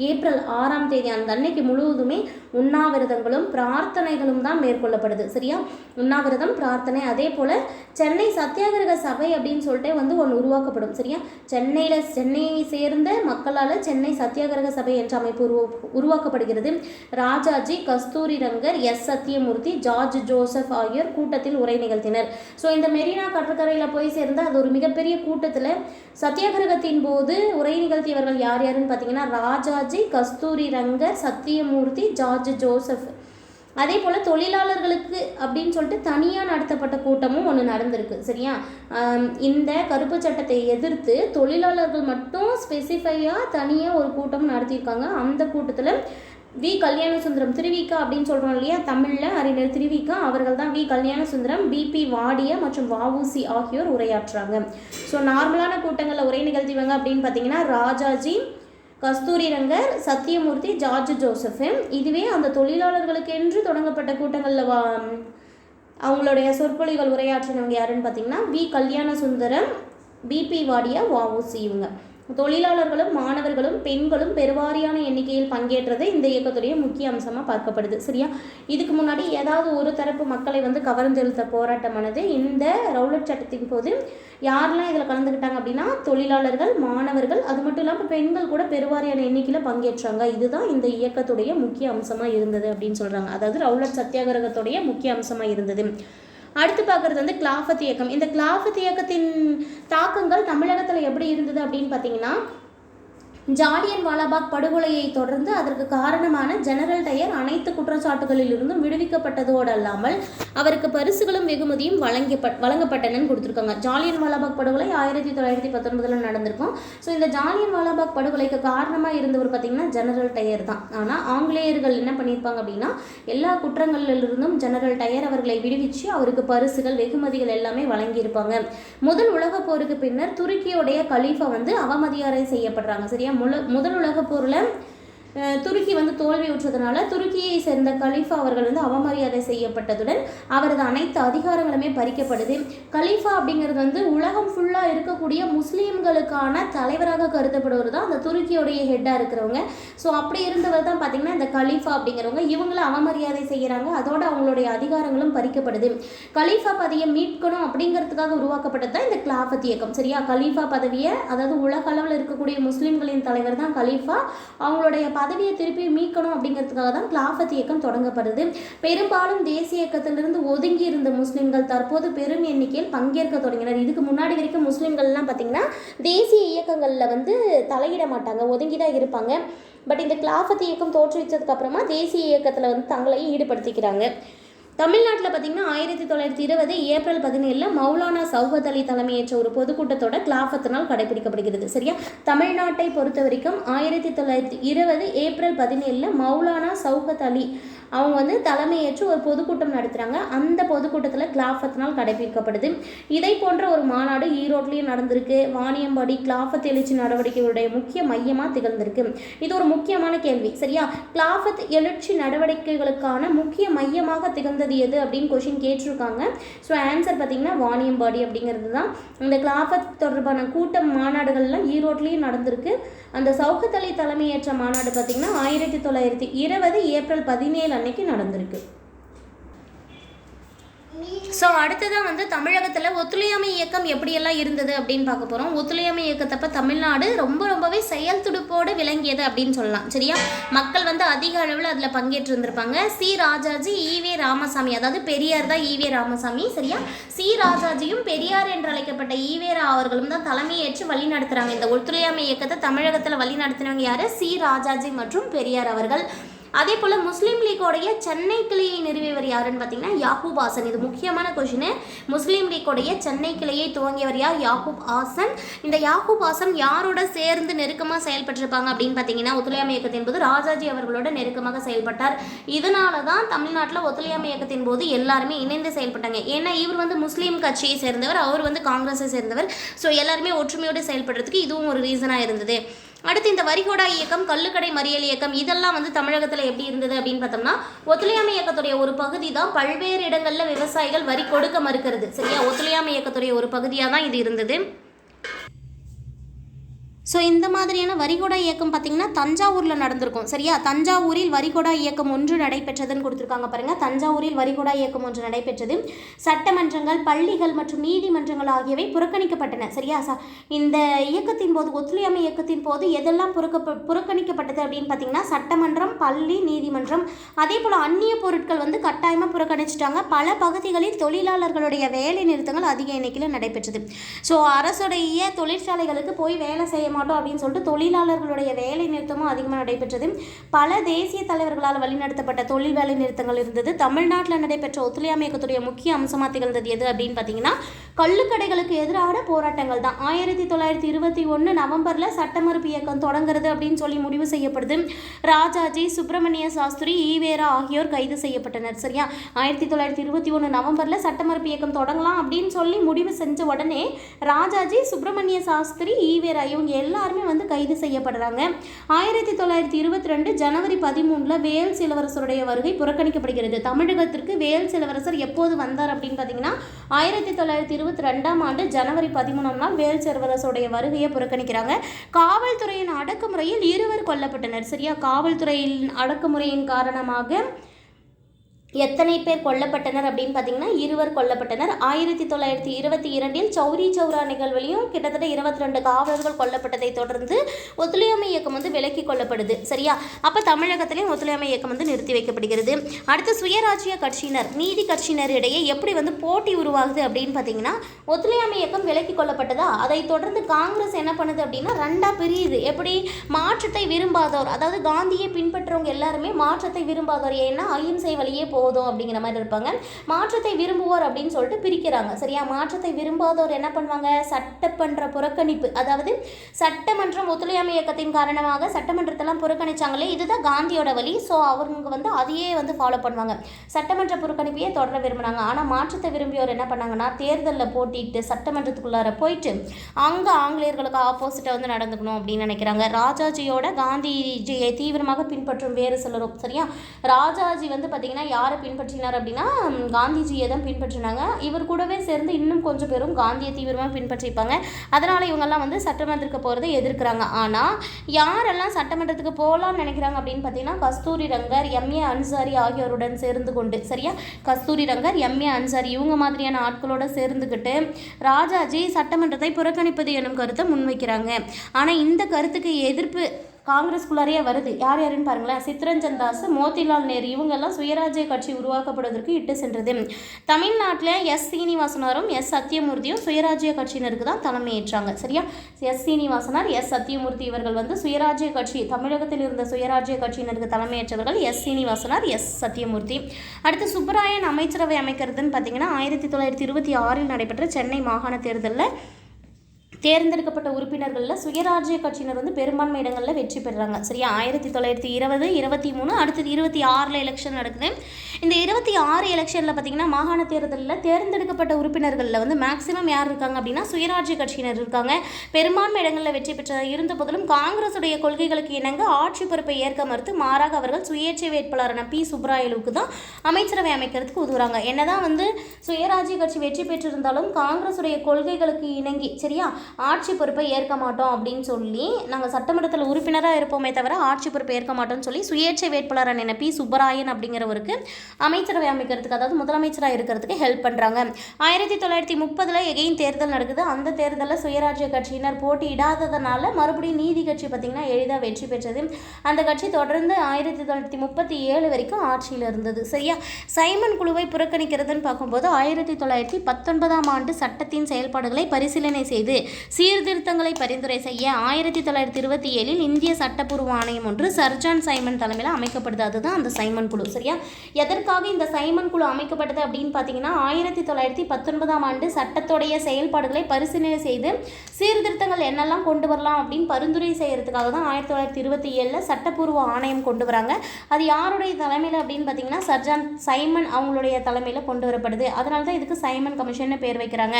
ஏப்ரல் ஆறாம் தேதி அந்த அன்னைக்கு முழுவதுமே உண்ணாவிரதங்களும் பிரார்த்தனைகளும் தான் மேற்கொள்ளப்படுது. சரியா? உண்ணாவிரதம் பிரார்த்தனை அதே போல் சென்னை சத்தியாகிரக சபை அப்படின்னு சொல்லிட்டு வந்து ஒன்று உருவாக்கப்படும். சரியா? சென்னையில் சென்னையை சேர்ந்த மக்களால் சென்னை சத்தியாகிரக சபை என்ற அமைப்பு உருவா உருவாக்கப்படுகிறது. Rajaji Kasturi Rangar S Sathyamurthy George Joseph ஆகியோர் கூட்டத்தில் உரை நிகழ்த்தினர். ஸோ இந்த மெரினா கடற்கரையில் போய் சேர்ந்து அது ஒரு மிகப்பெரிய கூட்டத்தில் சத்தியாகிரகத்தின் போது உரை நிகழ்த்தியவர்கள் யார் யாருன்னு பார்த்தீங்கன்னா ராஜாஜி கஸ்தூரி ரங்கர் சத்தியமூர்த்தி ஜார்ஜ் ஜோசப். அதே போல் தொழிலாளர்களுக்கு அப்படின்னு சொல்லிட்டு தனியாக நடத்தப்பட்ட கூட்டமும் ஒன்று நடந்திருக்கு. சரியா? இந்த கருப்பு சட்டத்தை எதிர்த்து தொழிலாளர்கள் மட்டும் ஸ்பெசிஃபையாக தனியாக ஒரு கூட்டம் நடத்தியிருக்காங்க. அந்த கூட்டத்தில் வி. கல்யாண சுந்தரம் திருவிக்கா அப்படின்னு சொல்கிறோம் இல்லையா? தமிழில் அறிஞர் திருவிக்கா அவர்கள் தான் வி. கல்யாண சுந்தரம் பிபி வாடிய மற்றும் வவுசி ஆகியோர் உரையாற்றுறாங்க. ஸோ நார்மலான கூட்டங்களில் உரை நிகழ்த்திவங்க அப்படின்னு பார்த்தீங்கன்னா ராஜாஜி கஸ்தூரி ரங்கர் சத்தியமூர்த்தி ஜார்ஜ் ஜோசஃபு இதுவே அந்த தொழிலாளர்களுக்கு என்று தொடங்கப்பட்ட கூட்டங்களில் வா அவங்களுடைய சொற்பொழிகள் உரையாற்றினவங்க யாருன்னு பார்த்தீங்கன்னா வி. கல்யாண சுந்தரம் பிபி வாடியா வாவுசி இவங்க. தொழிலாளர்களும் மாணவர்களும் பெண்களும் பெருவாரியான எண்ணிக்கையில் பங்கேற்றது இந்த இயக்கத்துடைய முக்கிய அம்சமாக பார்க்கப்படுது. சரியா? இதுக்கு முன்னாடி ஏதாவது ஒரு தரப்பு மக்களை வந்து கவர்ந்தெழுத்த போராட்டமானது இந்த ரவுலட் சட்டத்தின் போது யாரெல்லாம் இதில் கலந்துக்கிட்டாங்க அப்படின்னா தொழிலாளர்கள் மாணவர்கள் அது மட்டும் இல்லாமல் பெண்கள் கூட பெருவாரியான எண்ணிக்கையில் பங்கேற்றாங்க. இதுதான் இந்த இயக்கத்துடைய முக்கிய அம்சமாக இருந்தது அப்படின்னு சொல்கிறாங்க அதாவது ரவுலட் சத்தியாகிரகத்துடைய முக்கிய அம்சமாக இருந்தது. அடுத்து பார்க்குறது வந்து கிளாஃபத் இயக்கம். இந்த கிளாஃபத் இயக்கத்தின் தாக்கங்கள் தமிழகத்தில் எப்படி இருந்தது அப்படின்னு பார்த்தீங்கன்னா ஜாலியன் வாலாபாக் படுகொலையை தொடர்ந்து அதற்கு காரணமான ஜெனரல் டயர் அனைத்து குற்றச்சாட்டுகளிலிருந்தும் விடுவிக்கப்பட்டதோடு அல்லாமல் அவருக்கு பரிசுகளும் வெகுமதியும் வழங்கப்பட் வழங்கப்பட்டனன்னு கொடுத்துருக்காங்க. ஜாலியன் வாலாபாக் படுகொலை ஆயிரத்தி தொள்ளாயிரத்தி பத்தொன்பதில் நடந்திருக்கும். ஸோ இந்த ஜாலியன் வாலாபாக் படுகொலைக்கு காரணமாக இருந்தவர் பார்த்தீங்கன்னா ஜெனரல் டயர் தான். ஆனால் ஆங்கிலேயர்கள் என்ன பண்ணியிருப்பாங்க அப்படின்னா எல்லா குற்றங்களிலிருந்தும் ஜெனரல் டயர் அவர்களை விடுவிச்சு அவருக்கு பரிசுகள் வெகுமதிகள் எல்லாமே வழங்கியிருப்பாங்க. முதல் உலகப் போருக்கு பின்னர் துருக்கியோடைய கலீஃபா வந்து அவமதியாரை செய்யப்படுறாங்க. சரியா? முல முதல் உலகப் போரில் துருக்கி வந்து தோல்வி உற்றதுனால துருக்கியை சேர்ந்த கலீஃபா அவர்கள் வந்து அவமரியாதை செய்யப்பட்டதுடன் அவரது அனைத்து அதிகாரங்களுமே பறிக்கப்படுது. கலீஃபா அப்படிங்கிறது வந்து உலகம் ஃபுல்லாக இருக்கக்கூடிய முஸ்லீம்களுக்கான தலைவராக கருதப்படுவர் தான் அந்த துருக்கியோடைய ஹெட்டாக இருக்கிறவங்க. ஸோ அப்படி இருந்தவர் தான் பார்த்தீங்கன்னா இந்த கலீஃபா அப்படிங்கிறவங்க. இவங்களை அவமரியாதை செய்கிறாங்க அதோட அவங்களுடைய அதிகாரங்களும் பறிக்கப்படுது. கலீஃபா பதவியை மீட்கணும் அப்படிங்கிறதுக்காக உருவாக்கப்பட்டது தான் இந்த கிளாஃபத் இயக்கம். சரியா? கலீஃபா பதவியை அதாவது உலக அளவில் இருக்கக்கூடிய முஸ்லீம்களின் தலைவர் தான் கலீஃபா. அவங்களுடைய பதவியை திருப்பி மீட்கணும் அப்படிங்கிறதுக்காக தான் கிலாஃபத் இயக்கம் தொடங்கப்படுது. பெரும்பாலும் தேசிய இயக்கத்திலிருந்து ஒதுங்கி இருந்த முஸ்லீம்கள் தற்போது பெரும் எண்ணிக்கையில் பங்கேற்க தொடங்கினர். இதுக்கு முன்னாடி வரைக்கும் முஸ்லீம்கள்லாம் பார்த்திங்கன்னா தேசிய இயக்கங்களில் வந்து தலையிட மாட்டாங்க ஒதுங்கி தான் இருப்பாங்க. பட் இந்த கிலாஃபத் இயக்கம் தோற்றுவித்ததுக்கு அப்புறமா தேசிய இயக்கத்தில் வந்து தங்களையும் ஈடுபடுத்திக்கிறாங்க. தமிழ்நாட்டில் பார்த்தீங்கன்னா ஆயிரத்தி தொள்ளாயிரத்தி இருபது ஏப்ரல் பதினேழில் மௌலானா சௌஹத் அலி தலைமையேற்ற ஒரு பொதுக்கூட்டத்தோட கிலாஃபத் நாள் கடைபிடிக்கப்படுகிறது. சரியா? தமிழ்நாட்டை பொறுத்த வரைக்கும் ஆயிரத்தி தொள்ளாயிரத்தி இருபது ஏப்ரல் பதினேழில் மௌலானா சௌஹத் அலி அவங்க வந்து தலைமையேற்று ஒரு பொதுக்கூட்டம் நடத்துகிறாங்க அந்த பொதுக்கூட்டத்தில் கிளாஃபத்தினால் நாள் கடைபிடிக்கப்படுது. இதை போன்ற ஒரு மாநாடு ஈரோட்லேயும் நடந்திருக்கு. வாணியம்பாடி கிளாஃபத் எழுச்சி நடவடிக்கைகளுடைய முக்கிய மையமாக திகழ்ந்திருக்கு. இது ஒரு முக்கியமான கேள்வி சரியா? கிளாஃபத் எழுச்சி நடவடிக்கைகளுக்கான முக்கிய மையமாக திகழ்ந்தது எது அப்படின்னு கொஷின் கேட்டிருக்காங்க. ஸோ ஆன்சர் பார்த்தீங்கன்னா வாணியம்பாடி அப்படிங்கிறது தான். இந்த கிளாஃபத் தொடர்பான கூட்டம் மாநாடுகள்லாம் ஈரோட்லேயும் நடந்திருக்கு. அந்த சவுகத்தலை தலைமையேற்ற மாநாடு பார்த்திங்கன்னா ஆயிரத்தி தொள்ளாயிரத்தி இருபது ஏப்ரல் பதினேழு அன்னைக்கு நடந்திருக்கு. ஸோ அடுத்ததாக வந்து தமிழகத்தில் ஒத்துழையாமை இயக்கம் எப்படியெல்லாம் இருந்தது அப்படின்னு பார்க்க போகிறோம் ஒத்துழையாமை இயக்கத்தப்ப தமிழ்நாடு ரொம்ப ரொம்பவே செயல் துடுப்போடு விளங்கியது அப்படின்னு சொல்லலாம். சரியா? மக்கள் வந்து அதிக அளவில் அதில் பங்கேற்று இருந்திருப்பாங்க சி. ராஜாஜி ஈவே ராமசாமி. அதாவது பெரியார் தான் ஈவே ராமசாமி. சரியா? சி. ராஜாஜியும் பெரியார் என்று அழைக்கப்பட்ட ஈவேரா அவர்களும் தான் தலைமையேற்று வழி நடத்துகிறாங்க இந்த ஒத்துழையாமை இயக்கத்தை தமிழகத்தில் வழி நடத்தினவங்க யார்? சி. ராஜாஜி மற்றும் பெரியார் அவர்கள். அதே போல் முஸ்லீம் லீக்கோடைய சென்னை கிளையை நிறுவியவர் யாருன்னு பார்த்தீங்கன்னா யாகூப் ஆசன். இது முக்கியமான கொஷினு முஸ்லீம் லீக்கோடைய சென்னை கிளையை துவங்கியவர் யார்? யாகூப் ஆசன். இந்த யாகூப் ஆசன் யாரோட சேர்ந்து நெருக்கமாக செயல்பட்டிருப்பாங்க அப்படின்னு பார்த்தீங்கன்னா ஒத்துழையாமை இயக்கத்தின் போது ராஜாஜி அவர்களோட நெருக்கமாக செயல்பட்டார். இதனால தான் தமிழ்நாட்டில் ஒத்துழையாமை இயக்கத்தின் போது எல்லாருமே இணைந்து செயல்பட்டாங்க. ஏன்னா இவர் வந்து முஸ்லீம் கட்சியை சேர்ந்தவர் அவர் வந்து காங்கிரஸை சேர்ந்தவர். ஸோ எல்லாருமே ஒற்றுமையோடு செயல்படுறதுக்கு இதுவும் ஒரு ரீசனாக இருந்தது. அடுத்து இந்த வரிகோடா இயக்கம் கள்ளுக்கடை மறியல் இயக்கம் இதெல்லாம் வந்து தமிழகத்தில் எப்படி இருந்தது அப்படின்னு பார்த்தோம்னா ஒத்துழையாமை இயக்கத்துடைய ஒரு பகுதி தான் பல்வேறு இடங்களில் விவசாயிகள் வரி கொடுக்க மறுக்கிறது. சரியா? ஒத்துழையாமை இயக்கத்துடைய ஒரு பகுதியாக தான் இது இருந்தது. ஸோ இந்த மாதிரியான வரிகொடா இயக்கம் பார்த்திங்கன்னா தஞ்சாவூரில் நடந்திருக்கும். சரியா? தஞ்சாவூரில் வரிகொடா இயக்கம் ஒன்று நடைபெற்றதுன்னு கொடுத்துருக்காங்க பாருங்கள் தஞ்சாவூரில் வரிகொடா இயக்கம் ஒன்று நடைபெற்றது. சட்டமன்றங்கள் பள்ளிகள் மற்றும் நீதிமன்றங்கள் ஆகியவை புறக்கணிக்கப்பட்டன. சரியா? ச இந்த இயக்கத்தின் போது ஒத்துழையாமை இயக்கத்தின் போது எதெல்லாம் புறக்க புறக்கணிக்கப்பட்டது அப்படின்னு பார்த்தீங்கன்னா சட்டமன்றம் பள்ளி நீதிமன்றம் அதே போல் அந்நிய பொருட்கள் வந்து கட்டாயமாக புறக்கணிச்சிட்டாங்க. பல பகுதிகளில் தொழிலாளர்களுடைய வேலை நிறுத்தங்கள் அதிக எண்ணிக்கையில் நடைபெற்றது. ஸோ அரசுடைய தொழிற்சாலைகளுக்கு போய் வேலை செய்ய மாட்டோம் அப்படின்னு சொல்லிட்டு தொழிலாளர்களுடைய வேலை நிறுத்தமும் அதிகமாக நடைபெற்றது. பல தேசிய தலைவர்களால் வழிநடத்தப்பட்ட தொழில் வேலை நிறுத்தங்கள் இருந்தது. தமிழ்நாட்டில் நடைபெற்ற ஒத்துழையாமை இயக்கத்துடைய முக்கிய அம்சமாக திகழ்ந்தது எது அப்படின்னு பார்த்தீங்கன்னா கள்ளுக்கடைகளுக்கு எதிரான போராட்டங்கள் தான். ஆயிரத்தி தொள்ளாயிரத்தி இருபத்தி ஒன்று நவம்பரில் சட்டமறுப்பு இயக்கம் தொடங்குறது அப்படின்னு சொல்லி முடிவு செய்யப்படுது. ராஜாஜி சுப்பிரமணிய சாஸ்திரி ஈவேரா ஆகியோர் கைது செய்யப்பட்டனர். சரியா? ஆயிரத்தி தொள்ளாயிரத்தி இருபத்தி ஒன்று நவம்பரில் சட்டமறுப்பு இயக்கம் தொடங்கலாம் அப்படின்னு சொல்லி முடிவு செஞ்ச உடனே ராஜாஜி சுப்பிரமணிய சாஸ்திரி ஈவேரா இவங்க எல்லாருமே வந்து கைது செய்யப்படுறாங்க. ஆயிரத்தி தொள்ளாயிரத்தி இருபத்தி ரெண்டு ஜனவரி பதிமூணில் வேல்ஸ் இளவரசருடைய வருகை புறக்கணிக்கப்படுகிறது. தமிழகத்திற்கு வேல்ஸ் இளவரசர் எப்போது வந்தார் அப்படின்னு பார்த்தீங்கன்னா ஆயிரத்தி தொள்ளாயிரத்தி இருபத்தி ரெண்டாம் ஆண்டு ஜனவரி பதிமூணாம் நாள் வேல்ஸ் இளவரசருடைய வருகையை புறக்கணிக்கிறாங்க. காவல்துறையின் அடக்குமுறையில் இருவர் கொல்லப்பட்டனர். சரியா? காவல்துறையின் அடக்குமுறையின் காரணமாக எத்தனை பேர் கொல்லப்பட்டனர் அப்படின்னு பார்த்தீங்கன்னா இருவர் கொல்லப்பட்டனர். ஆயிரத்தி தொள்ளாயிரத்தி இருபத்தி இரண்டில் சௌரி சௌரா நிகழ்விலையும் கிட்டத்தட்ட இருபத்தி ரெண்டு காவலர்கள் கொல்லப்பட்டதை தொடர்ந்து ஒத்துழையாமை இயக்கம் வந்து விலக்கி கொள்ளப்படுது. சரியா? அப்போ தமிழகத்திலையும் ஒத்துழையாமை இயக்கம் வந்து நிறுத்தி வைக்கப்படுகிறது. அடுத்து சுயராஜ்ய கட்சியினர் நீதி கட்சியினர் இடையே எப்படி வந்து போட்டி உருவாகுது அப்படின்னு பார்த்தீங்கன்னா ஒத்துழையாமை இயக்கம் விலக்கி கொள்ளப்பட்டதா? அதை தொடர்ந்து காங்கிரஸ் என்ன பண்ணுது அப்படின்னா ரெண்டாக பிரியுது. எப்படி? மாற்றத்தை விரும்பாதோர் அதாவது காந்தியை பின்பற்றவங்க எல்லாருமே மாற்றத்தை விரும்பாதோர். ஏன்னா அகிம்சை வழியே போ போதும் அப்படிங்கிற மாதிரி இருப்பாங்க. மாற்றத்தை விரும்புவோர் அப்படின்னு சொல்லிட்டு பிரிக்கிறாங்க. சரியா? மாற்றத்தை விரும்பாதோர் என்ன பண்ணுவாங்க? சட்டமன்ற புறக்கணிப்பு. அதாவது சட்டமன்றம் ஒத்துழையாமை இயக்கத்தின் காரணமாக சட்டமன்றத்தெல்லாம் புறக்கணிச்சாங்களே இதுதான் காந்தியோட வழி. ஸோ அவங்க வந்து அதையே வந்து ஃபாலோ பண்ணுவாங்க. சட்டமன்ற புறக்கணிப்பையே தொடர விரும்பினாங்க ஆனால் மாற்றத்தை விரும்பியோர் என்ன பண்ணாங்கன்னா தேர்தலில் போட்டிட்டு சட்டமன்றத்துக்குள்ளார போயிட்டு அங்கே ஆங்கிலேயர்களுக்கு ஆப்போசிட்டாக வந்து நடந்துக்கணும் அப்படின்னு நினைக்கிறாங்க. ராஜாஜியோட காந்திஜியை தீவிரமாக பின்பற்றும் வேறு சிலரும். சரியா? ராஜாஜி வந்து பார்த்திங்கன்னா யார் பின்பற்றினார் அப்படின்னா காந்திஜியை தான் பின்பற்றினாங்க. இவர் கூடவே சேர்ந்து இன்னும் கொஞ்சம் பேரும் காந்தியை தீவிரமாக பின்பற்றிப்பாங்க. அதனால் இவங்கெல்லாம் வந்து சட்டமன்றத்துக்கு போகிறதை எதிர்க்கிறாங்க. ஆனால் யாரெல்லாம் சட்டமன்றத்துக்கு போகலாம்னு நினைக்கிறாங்க அப்படின்னு பார்த்தீங்கன்னா கஸ்தூரி ரங்கர் எம்ஏ அன்சாரி ஆகியோருடன் சேர்ந்து கொண்டு சரியா? கஸ்தூரி ரங்கர் எம்ஏ அன்சாரி இவங்க மாதிரியான ஆட்களோட சேர்ந்துக்கிட்டு ராஜாஜி சட்டமன்றத்தை புறக்கணிப்பது எனும் கருத்தை முன்வைக்கிறாங்க. ஆனால் இந்த கருத்துக்கு எதிர்ப்பு காங்கிரஸ்குள்ளாரையே வருது. யார் யாருன்னு பாருங்களேன். சித்ரஞ்சன் தாஸ் மோதிலால் நேரு இவங்கெல்லாம் சுயராஜ்ய கட்சி உருவாக்கப்படுவதற்கு இட்டு சென்றது. தமிழ்நாட்டில் எஸ் சீனிவாசனாரும் எஸ் சத்தியமூர்த்தியும் சுயராஜ்ய கட்சியினருக்கு தான் தலைமையேற்றாங்க சரியா? எஸ் சீனிவாசனார் எஸ் சத்தியமூர்த்தி இவர்கள் வந்து சுயராஜ்ய கட்சி தமிழகத்தில் இருந்த சுயராஜ்ய கட்சியினருக்கு தலைமையேற்றவர்கள் எஸ் சீனிவாசனார் எஸ் சத்தியமூர்த்தி அடுத்து சுப்பராயன் அமைச்சரவை அமைக்கிறதுன்னு பார்த்தீங்கன்னா ஆயிரத்தி தொள்ளாயிரத்தி இருபத்தி ஆறில் நடைபெற்ற சென்னை மாகாண தேர்தலில் தேர்ந்தெடுக்கப்பட்ட உறுப்பினர்களில் சுயராஜ்ய கட்சியினர் வந்து பெரும்பான்மை இடங்களில் வெற்றி பெறுறாங்க சரியா? ஆயிரத்தி தொள்ளாயிரத்தி இருபது இருபத்தி மூணு அடுத்தது இருபத்தி ஆறில் எலெக்ஷன் நடக்குது. இந்த இருபத்தி ஆறு எலெக்ஷனில் பார்த்தீங்கன்னா மாகாண தேர்தலில் தேர்ந்தெடுக்கப்பட்ட உறுப்பினர்களில் வந்து மேக்ஸிமம் யார் இருக்காங்க அப்படின்னா சுயராஜ்ய கட்சியினர் இருக்காங்க. பெரும்பான்மை இடங்களில் வெற்றி பெற்றதாக இருந்த போதிலும் காங்கிரஸுடைய கொள்கைகளுக்கு இணங்க ஆட்சி பொறுப்பை ஏற்க மறுத்து மாறாக அவர்கள் சுயேட்சை வேட்பாளரான பி. சுப்ராயலுக்கு தான் அமைச்சரவை அமைக்கிறதுக்கு உதவுறாங்க. என்னதான் வந்து சுயராஜ்ய கட்சி வெற்றி பெற்றிருந்தாலும் காங்கிரஸுடைய கொள்கைகளுக்கு இணங்கி சரியா? ஆட்சி பொறுப்பை ஏற்க மாட்டோம் அப்படின்னு சொல்லி நாங்கள் சட்டமன்றத்தில் உறுப்பினராக இருப்போமே தவிர ஆட்சி பொறுப்பை ஏற்க மாட்டோம்னு சொல்லி சுயேட்சை வேட்பாளரான என்ன பி சுப்பராயன் அப்படிங்கிறவருக்கு அமைச்சரவை அமைக்கிறதுக்கு அதாவது முதலமைச்சராக இருக்கிறதுக்கு ஹெல்ப் பண்ணுறாங்க ஆயிரத்தி தொள்ளாயிரத்தி முப்பதில் எகெயின் தேர்தல் நடக்குது. அந்த தேர்தலில் சுயராஜ்ய கட்சியினர் போட்டியிடாததுனால மறுபடியும் நீதி கட்சி பார்த்திங்கன்னா எளிதாக வெற்றி பெற்றது. அந்த கட்சி தொடர்ந்து ஆயிரத்தி தொள்ளாயிரத்தி முப்பத்தி ஏழு வரைக்கும் ஆட்சியில் இருந்தது. சரியா? சைமன் குழுவை புறக்கணிக்கிறதுன்னு பார்க்கும்போது ஆயிரத்தி தொள்ளாயிரத்தி பத்தொன்பதாம் ஆண்டு சட்டத்தின் செயல்பாடுகளை பரிசீலனை செய்து சீர்திருத்தங்களை பரிந்துரை செய்ய ஆயிரத்தி தொள்ளாயிரத்தி இருபத்தி ஏழில் இந்திய சட்டப்பூர்வ ஆணையம் ஒன்று சர்ஜான் சைமன் தலைமையில் அமைக்கப்படுது. அதுதான் அந்த சைமன் குழு. சரியா? எதற்காக இந்த சைமன் குழு அமைக்கப்பட்டது அப்படின்னு பார்த்தீங்கன்னா ஆயிரத்தி தொள்ளாயிரத்தி பத்தொன்பதாம் ஆண்டு சட்டத்துடைய செயல்பாடுகளை பரிசீலனை செய்து சீர்திருத்தங்கள் என்னெல்லாம் கொண்டு வரலாம் அப்படின்னு பரிந்துரை செய்யறதுக்காக தான் ஆயிரத்தி தொள்ளாயிரத்தி இருபத்தி ஏழில் சட்டப்பூர்வ ஆணையம் கொண்டு வராங்க. அது யாருடைய தலைமையில் அப்படின்னு பார்த்தீங்கன்னா சர்ஜான் சைமன் அவங்களுடைய தலைமையில் கொண்டு வரப்படுது. அதனால தான் இதுக்கு சைமன் கமிஷன் பேர் வைக்கிறாங்க.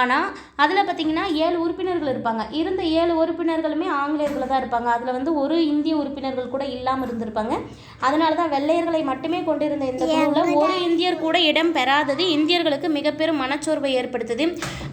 ஆனால் அதில் பார்த்தீங்கன்னா ஏழு உறுப்பினர்கள் இருப்பாங்க. இருந்த ஏழு உறுப்பினர்களுமே ஆங்கிலேயர்கள் தான் இருப்பாங்க. அதில் வந்து ஒரு இந்திய உறுப்பினர்கள் கூட இல்லாமல் இருந்திருப்பாங்க. அதனால தான் வெள்ளையர்களை மட்டுமே கொண்டிருந்த இந்த குழுவில் ஒரு இந்தியர் கூட இடம் பெறாதது இந்தியர்களுக்கு மிகப்பெரும் மனச்சோர்வை ஏற்படுத்துது.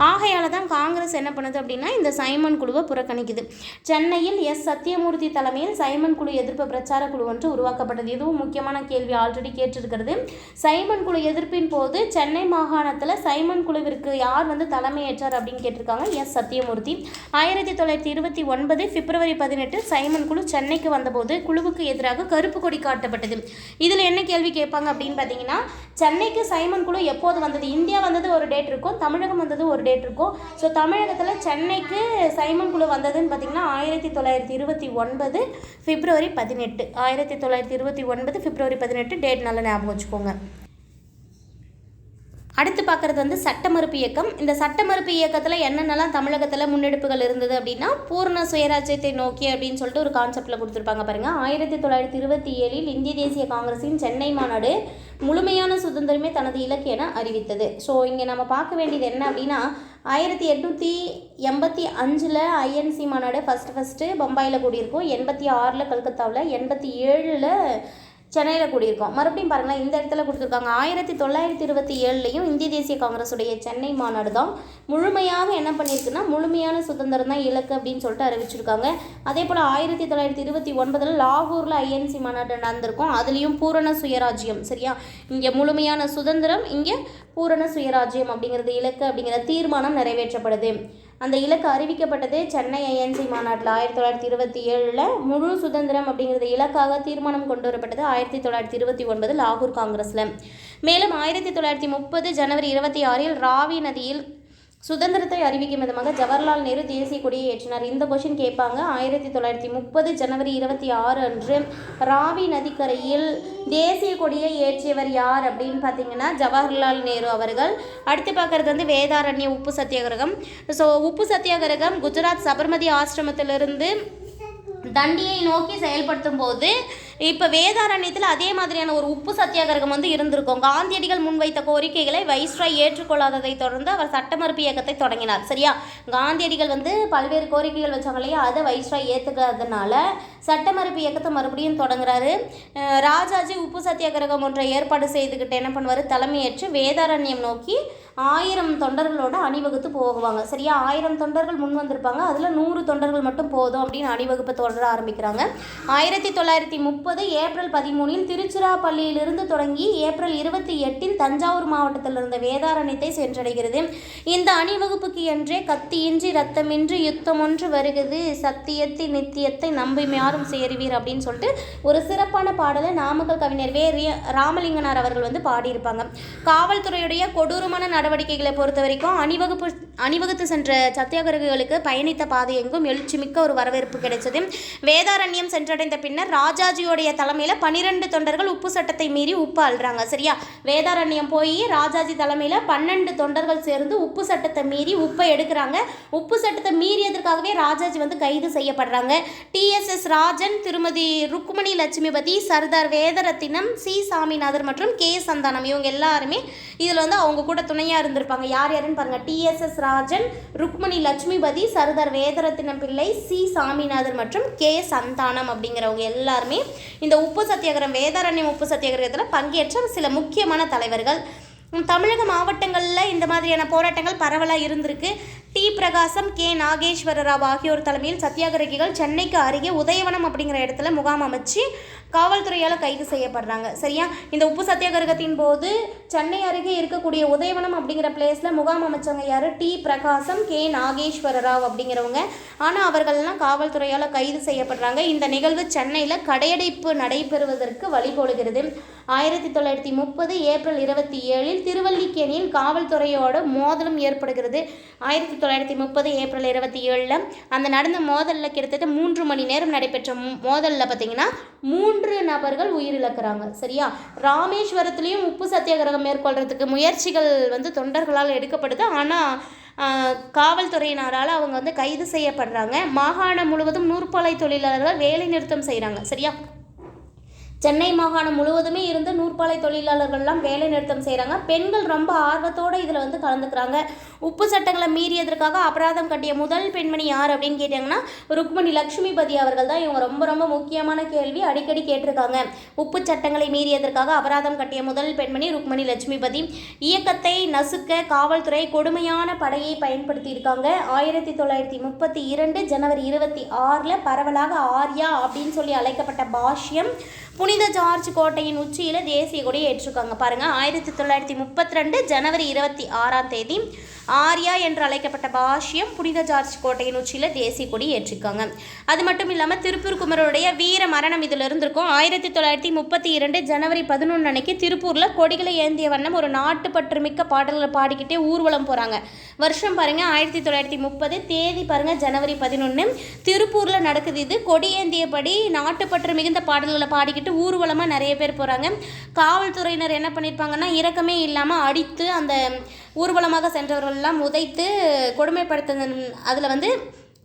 ஆகையால தான் காங்கிரஸ் என்ன பண்ணுது அப்படின்னா இந்த சைமன் குழுவை புறக்கணிக்குது. சென்னையில் எஸ். சத்தியமூர்த்தி தலைமையில் சைமன் குழு எதிர்ப்பு பிரச்சார குழு ஒன்று உருவாக்கப்பட்டது. இதுவும் முக்கியமான கேள்வி ஆல்ரெடி கேட்டிருக்கிறது. சைமன் குழு எதிர்ப்பின் போது சென்னை மாகாணத்தில் சைமன் குழுவிற்கு யார் வந்து தலைமையேற்றார் அப்படின்னு கேட்டிருக்காங்க எஸ். சத்தியமூர்த்தி. ஆயிரத்தி தொள்ளாயிரத்தி இருபத்தி ஒன்பது பிப்ரவரி பதினெட்டு சைமன் குழு சென்னைக்கு வந்தபோது குழுவுக்கு எதிராக கருப்பு கொடி காட்டப்பட்டது. இதில் என்ன கேள்வி கேட்பாங்க அப்படின்னு பார்த்தீங்கன்னா சென்னைக்கு சைமன் குழு எப்போது வந்தது? இந்தியா வந்தது ஒரு டேட் இருக்கும் தமிழகம் வந்தது ஒரு டேட் இருக்கும். ஸோ தமிழகத்தில் சென்னைக்கு சைமன் குழு வந்ததுன்னு பார்த்தீங்கன்னா ஆயிரத்தி தொள்ளாயிரத்தி இருபத்தி ஒன்பது பிப்ரவரி பதினெட்டு. ஆயிரத்தி தொள்ளாயிரத்தி இருபத்தி ஒன்பது பிப்ரவரி பதினெட்டு டேட் நல்லா ஞாபகம் வச்சுக்கோங்க. அடுத்து பார்க்குறது வந்து சட்ட மறுப்பு இயக்கம். இந்த சட்ட மறுப்பு இயக்கத்தில் என்னென்னலாம் தமிழகத்தில் முன்னெடுப்புகள் இருந்தது அப்படின்னா பூர்ண சுயராஜ்யத்தை நோக்கி அப்படின்னு சொல்லிட்டு ஒரு கான்செப்டில் கொடுத்துருப்பாங்க பாருங்கள் ஆயிரத்தி தொள்ளாயிரத்தி இருபத்தி ஏழில் இந்திய தேசிய காங்கிரஸின் சென்னை மாநாடு முழுமையான சுதந்திரமே தனது இலக்கு என அறிவித்தது. ஸோ இங்கே நம்ம பார்க்க வேண்டியது என்ன அப்படின்னா ஆயிரத்தி எட்நூற்றி எண்பத்தி அஞ்சில் ஐஎன்சி மாநாடு ஃபஸ்ட்டு ஃபஸ்ட்டு பம்பாயில் கூடியிருக்கும். எண்பத்தி ஆறில் கல்கத்தாவில் எண்பத்தி ஏழில் சென்னையில் கூடியிருக்கோம். மறுபடியும் பாருங்களேன் இந்த இடத்துல கொடுத்துருக்காங்க. ஆயிரத்தி தொள்ளாயிரத்தி இருபத்தி ஏழுலையும் இந்திய தேசிய காங்கிரஸுடைய சென்னை மாநாடு தான் முழுமையாக என்ன பண்ணியிருக்குன்னா முழுமையான சுதந்திரம் தான் இலக்கு அப்படின்னு சொல்லிட்டு அறிவிச்சிருக்காங்க. அதே போல் ஆயிரத்தி தொள்ளாயிரத்தி இருபத்தி ஒன்பதில் லாகூரில் ஐஎன்சி மாநாடு நடந்திருக்கும். அதுலேயும் பூரண சுயராஜ்யம் சரியா? இங்கே முழுமையான சுதந்திரம் இங்கே பூரண சுயராஜ்யம் அப்படிங்கிறது இலக்கு அப்படிங்கிற தீர்மானம் நிறைவேற்றப்படுது. அந்த இலக்கு அறிவிக்கப்பட்டது சென்னை ஐஎன்சி மாநாட்டில் ஆயிரத்தி தொள்ளாயிரத்தி இருபத்தி ஏழில் முழு சுதந்திரம் அப்படிங்கிறது இலக்காக தீர்மானம் கொண்டு வரப்பட்டது ஆயிரத்தி தொள்ளாயிரத்தி இருபத்தி ஒன்பது லாகூர் காங்கிரஸில். மேலும் ஆயிரத்தி தொள்ளாயிரத்தி முப்பது ஜனவரி இருபத்தி ஆறில் ராவி நதியில் சுதந்திரத்தை அறிவிக்கும் விதமாக ஜவஹர்லால் நேரு தேசிய கொடியை ஏற்றினார். இந்த கொஷின் கேட்பாங்க. ஆயிரத்தி தொள்ளாயிரத்தி முப்பது ஜனவரி இருபத்தி ஆறு அன்று ராவி நதிக்கரையில் தேசிய கொடியை ஏற்றியவர் யார் அப்படின்னு பார்த்தீங்கன்னா ஜவஹர்லால் நேரு அவர்கள். அடுத்து பார்க்குறது வந்து வேதாரண்ய உப்பு சத்தியாகிரகம். ஸோ உப்பு சத்தியாகிரகம் குஜராத் சபர்மதி ஆசிரமத்திலிருந்து தண்டியை நோக்கி செயல்படுத்தும் போது இப்போ வேதாரண்யத்தில் அதே மாதிரியான ஒரு உப்பு சத்தியாகிரகம் வந்து இருந்திருக்கும். காந்தியடிகள் முன்வைத்த கோரிக்கைகளை வைஸ்ராய் ஏற்றுக்கொள்ளாததை தொடர்ந்து அவர் சட்ட மறுப்பு இயக்கத்தை தொடங்கினார். சரியா? காந்தியடிகள் வந்து பல்வேறு கோரிக்கைகள் வச்சாங்க இல்லையா அதை வைஸ்ராய் ஏற்றுக்காததுனால சட்ட மறுப்பு இயக்கத்தை மறுபடியும் தொடங்குறாரு. ராஜாஜி உப்பு சத்தியாகிரகம் ஒன்றை ஏற்பாடு செய்துக்கிட்டு என்ன பண்ணுவார்? தலைமையேற்று வேதாரண்யம் நோக்கி ஆயிரம் தொண்டர்களோட அணிவகுத்து போகுவாங்க. சரியா? ஆயிரம் தொண்டர்கள் முன் வந்திருப்பாங்க. அதில் நூறு தொண்டர்கள் மட்டும் போதும் அப்படின்னு அணிவகுப்பு தொடர ஆரம்பிக்கிறாங்க. ஆயிரத்தி தொள்ளாயிரத்தி முப்பது ஏப்ரல் பதிமூணில் திருச்சிராப்பள்ளியிலிருந்து தொடங்கி ஏப்ரல் இருபத்தி எட்டில் தஞ்சாவூர் மாவட்டத்தில் இருந்த வேதாரண்யத்தை சென்றடைகிறது. இந்த அணிவகுப்புக்கு என்றே கத்தியின்றி ரத்தமின்றி யுத்தம் ஒன்று வருகிறது. சத்தியத்தை நித்தியத்தை நம்பி யாரும் சேருவீர் அப்படின்னு சொல்லிட்டு ஒரு சிறப்பான பாடலை நாமக்கல் கவிஞர் வே. ராமலிங்கனார் அவர்கள் வந்து பாடியிருப்பாங்க. காவல்துறையுடைய கொடூரமான நடவடிக்கைகளை பொறுத்த வரைக்கும் அணிவகுப்பு அணிவகுத்து சென்ற சத்தியாகிரகிகளுக்கு பயணித்த பாதை எங்கும் எழுச்சி மிக்க ஒரு வரவேற்பு கிடைச்சது. வேதாரண்யம் சென்றடைந்த பின்னர் ராஜாஜியோடைய தலைமையில் பன்னிரெண்டு தொண்டர்கள் உப்பு சட்டத்தை மீறி உப்பு அல்றாங்க சரியா? வேதாரண்யம் போய் ராஜாஜி தலைமையில் பன்னெண்டு தொண்டர்கள் சேர்ந்து உப்பு சட்டத்தை மீறி உப்பை எடுக்கிறாங்க. உப்பு சட்டத்தை மீறியதற்காகவே ராஜாஜி வந்து கைது செய்யப்படுறாங்க. டிஎஸ்எஸ் ராஜன் திருமதி ருக்மணி லட்சுமிபதி சர்தார் வேதரத்தினம் சி சாமிநாதர் மற்றும் கே சந்தானம் இவங்க எல்லாருமே இதில் வந்து அவங்க கூட துணையாக இருந்திருப்பாங்க. யார் யாருன்னு பாருங்க. டிஎஸ்எஸ் ராஜன் ருக்மணி லட்சுமிபதி சர்தார் வேதரத்தினம் பிள்ளை சி சாமிநாதர் மற்றும் கே சந்தானம் அப்படிங்கிறவங்க எல்லாருமே இந்த உப்பு சத்தியாகிரகம் வேதாரண்யம் உப்பு சத்தியாகிரகத்தில் பங்கேற்ற சில முக்கியமான தலைவர்கள். தமிழக மாவட்டங்களில் இந்த மாதிரியான போராட்டங்கள் பரவலாக இருந்திருக்கு. டி பிரகாசம் கே நாகேஸ்வர ராவ் ஆகியோர் தலைமையில் சத்தியாகிரகிகள் சென்னைக்கு அருகே உதயவனம் அப்படிங்கிற இடத்துல முகாம் அமைச்சு காவல்துறையால் கைது செய்யப்படுறாங்க. சரியா? இந்த உப்பு சத்தியாகிரகத்தின் போது சென்னை அருகே இருக்கக்கூடிய உதயவனம் அப்படிங்கிற பிளேஸில் முகாம் அமைச்சவங்க யார்? டி பிரகாசம் கே நாகேஸ்வர ராவ் அப்படிங்கிறவங்க. ஆனால் அவர்கள்லாம் காவல்துறையால் கைது செய்யப்படுறாங்க. இந்த நிகழ்வு சென்னையில் கடையடைப்பு நடைபெறுவதற்கு வழிகோலுகிறது. ஆயிரத்தி தொள்ளாயிரத்தி முப்பது ஏப்ரல் இருபத்தி ஏழில் திருவல்லிக்கேணியில் காவல்துறையோட மோதலும் ஏற்படுகிறது. ஆயிரத்தி தொள்ளாயிரத்தி முப்பது ஏப்ரல் இருபத்தி ஏழில் அந்த நடந்த மோதலில் கிட்டத்தட்ட மூன்று மணி நேரம் நடைபெற்ற மோதலில் பார்த்தீங்கன்னா மூன்று நபர்கள் உயிரிழக்கிறாங்க சரியா? ராமேஸ்வரத்துலேயும் உப்பு சத்தியாகிரகம் மேற்கொள்றதுக்கு முயற்சிகள் வந்து தொண்டர்களால் எடுக்கப்படுது. ஆனால் காவல்துறையினரால் அவங்க வந்து கைது செய்யப்படுறாங்க. மாகாணம் முழுவதும் நூற்பாலை தொழிலாளர்கள் வேலை நிறுத்தம் செய்கிறாங்க சரியா? சென்னை மாகாணம் முழுவதுமே இருந்து நூற்பாலை தொழிலாளர்கள்லாம் வேலை நிறுத்தம் செய்கிறாங்க பெண்கள் ரொம்ப ஆர்வத்தோடு இதில் வந்து கலந்துக்கிறாங்க. உப்பு சட்டங்களை மீறியதற்காக அபராதம் கட்டிய முதல் பெண்மணி யார் அப்படின்னு கேட்டாங்கன்னா ருக்மணி லக்ஷ்மிபதி அவர்கள் தான். இவங்க ரொம்ப ரொம்ப முக்கியமான கேள்வி அடிக்கடி கேட்டிருக்காங்க. உப்பு சட்டங்களை மீறியதற்காக அபராதம் கட்டிய முதல் பெண்மணி ருக்மணி லட்சுமிபதி இயக்கத்தை நசுக்க காவல்துறை கொடுமையான படையை பயன்படுத்தியிருக்காங்க. ஆயிரத்தி தொள்ளாயிரத்தி முப்பத்தி இரண்டு ஜனவரி இருபத்தி ஆறில் பரவலாக ஆர்யா அப்படின்னு சொல்லி அழைக்கப்பட்ட பாஷ்யம் புனித ஜார்ஜ் கோட்டையின் உச்சியில் தேசிய கொடியை ஏற்றிருக்காங்க. பாருங்கள் ஆயிரத்தி தொள்ளாயிரத்தி முப்பத்தி ரெண்டு ஜனவரி இருபத்தி ஆறாம் தேதி ஆர்யா என்று அழைக்கப்பட்ட பாஷ்யம் புனித ஜார்ஜ் கோட்டையின் உச்சியில் தேசிய கொடி ஏற்றிருக்காங்க. அது மட்டும் இல்லாமல் திருப்பூர் குமரனுடைய வீர மரணம் இதில் இருந்திருக்கும். ஆயிரத்தி தொள்ளாயிரத்தி முப்பத்தி இரண்டு ஜனவரி பதினொன்று அன்னைக்கு திருப்பூரில் கொடிகளை ஏந்திய வண்ணம் ஒரு நாட்டுப்பற்று மிக்க பாடல்களை பாடிக்கிட்டே ஊர்வலம் போகிறாங்க வருஷம் பாருங்கள் ஆயிரத்தி தொள்ளாயிரத்தி முப்பது தேதி பாருங்கள் ஜனவரி பதினொன்று திருப்பூரில் நடக்குது இது. கொடி ஏந்தியபடி நாட்டுப்பற்று மிகுந்த பாடல்களை பாடிக்கிட்டு ஊர்வலமாக நிறைய பேர் போகிறாங்க காவல்துறையினர் என்ன பண்ணியிருப்பாங்கன்னா இறக்கமே இல்லாமல் அடித்து அந்த ஊர்வலமாக சென்றவர்களெல்லாம் உதைத்து கொடுமைப்படுத்தின அதில் வந்து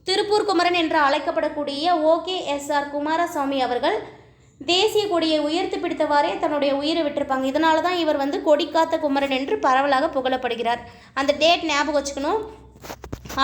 திருப்பூர் குமரன் என்று அழைக்கப்படக்கூடிய ஓகே எஸ் ஆர் குமாரசாமி அவர்கள் தேசிய கொடியை உயர்த்தி பிடித்தவாறே தன்னுடைய உயிரை விட்டிருப்பாங்க. இதனால தான் இவர் வந்து கொடிக்காத்த குமரன் என்று பரவலாக புகழப்படுகிறார். அந்த டேட் ஞாபகம் வச்சுக்கணும்.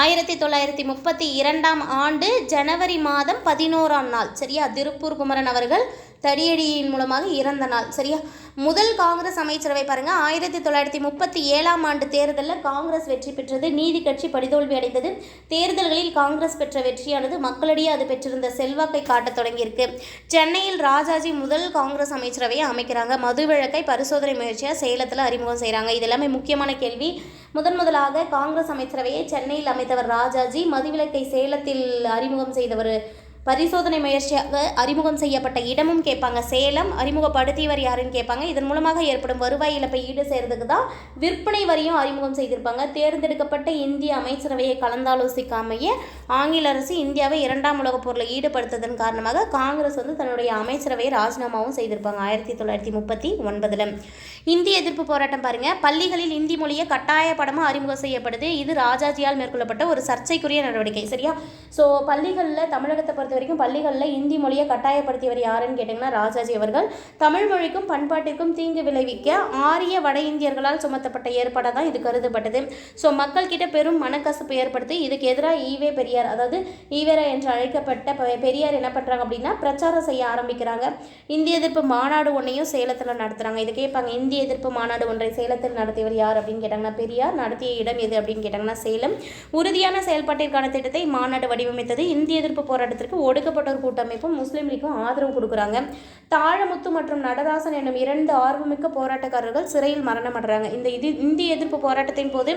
ஆயிரத்தி தொள்ளாயிரத்தி முப்பத்தி இரண்டாம் ஆண்டு ஜனவரி மாதம் பதினோராம் நாள். சரியா? திருப்பூர் குமரன் அவர்கள் தடியடியின் மூலமாக இறந்த நாள் சரியா? முதல் காங்கிரஸ் அமைச்சரவை பாருங்க ஆயிரத்தி தொள்ளாயிரத்தி முப்பத்தி ஏழாம் ஆண்டு தேர்தலில் காங்கிரஸ் வெற்றி பெற்றது நீதி கட்சி படுதோல்வி அடைந்தது. தேர்தல்களில் காங்கிரஸ் பெற்ற வெற்றியானது மக்களிடையே அது பெற்றிருந்த செல்வாக்கை காட்டத் தொடங்கியிருக்கு. சென்னையில் ராஜாஜி முதல் காங்கிரஸ் அமைச்சரவையை அமைக்கிறாங்க. மதுவிலக்கை பரிசோதனை முயற்சியாக சேலத்தில் அறிமுகம் செய்கிறாங்க இது எல்லாமே முக்கியமான கேள்வி. முதன் முதலாக காங்கிரஸ் அமைச்சரவையை சென்னையில் அமைத்தவர் ராஜாஜி மதுவிலக்கை சேலத்தில் அறிமுகம் செய்தவர் பரிசோதனை முயற்சியாக அறிமுகம் செய்யப்பட்ட இடமும் கேட்பாங்க. சேலம் அறிமுகப்படுத்தியவர் யாருன்னு கேட்பாங்க. இதன் மூலமாக ஏற்படும் வருவாய் இழப்பை ஈடு செய்கிறதுக்கு தான் விற்பனை வரியும் அறிமுகம் செய்திருப்பாங்க. தேர்ந்தெடுக்கப்பட்ட இந்திய அமைச்சரவையை கலந்தாலோசிக்காமையே ஆங்கில அரசு இந்தியாவை இரண்டாம் உலகப் போரில் ஈடுபடுத்ததன் காரணமாக காங்கிரஸ் வந்து தன்னுடைய அமைச்சரவையை ராஜினாமாவும் செய்திருப்பாங்க. ஆயிரத்தி தொள்ளாயிரத்தி முப்பத்தி ஒன்பதில். இந்தி எதிர்ப்பு போராட்டம் பாருங்க. பள்ளிகளில் இந்தி மொழியை கட்டாய படமாக அறிமுகம் செய்யப்படுது. இது ராஜாஜியால் மேற்கொள்ளப்பட்ட ஒரு சர்ச்சைக்குரிய நடவடிக்கை. சரியா? ஸோ பள்ளிகளில் தமிழகத்தை பொறுத்த வரைக்கும் பள்ளிகளில் இந்தி மொழியை கட்டாயப்படுத்தியவர் யாருன்னு கேட்டிங்கன்னா ராஜாஜி அவர்கள். தமிழ் மொழிக்கும் பண்பாட்டிற்கும் தீங்கு விளைவிக்க ஆரிய வட இந்தியர்களால் சுமத்தப்பட்ட ஏற்பாடாக தான் இது கருதப்பட்டது. ஸோ மக்கள் கிட்ட பெரும் மனக்கசப்பு ஏற்படுத்தி இதுக்கு எதிராக ஈவே பெரியார் அதாவது ஈவேரா என்று அழைக்கப்பட்ட பெ- பெரியார் என்ன பண்ணுறாங்க அப்படின்னா பிரச்சாரம் செய்ய ஆரம்பிக்கிறாங்க. இந்திய எதிர்ப்பு மாநாடு ஒன்றையும் சேலத்தில் நடத்துகிறாங்க இது கேட்பாங்க இந்திய எதிர்ப்பு மாநாடு ஒன்றை சேலத்தில் நடத்தியவர் யார் அப்படின்னு கேட்டாங்கன்னா பெரியார். நடத்திய இடம் எது அப்படின்னு கேட்டாங்கன்னா சேலம். உறுதியான செயல்பாட்டிற்கான திட்டத்தை மாநாடு வடிவமைத்தது இந்திய எதிர்ப்பு போராட்டத்திற்கு ஒடுக்கப்பட்டோர் கூட்டமைப்பும் முஸ்லீம் லீக்கும் ஆதரவு கொடுக்குறாங்க. தாழமுத்து மற்றும் நடராசன் என்னும் இரண்டு ஆர்வமிக்க போராட்டக்காரர்கள் சிறையில் மரணமடைறாங்க. இந்த இது இந்திய எதிர்ப்பு போராட்டத்தின் போது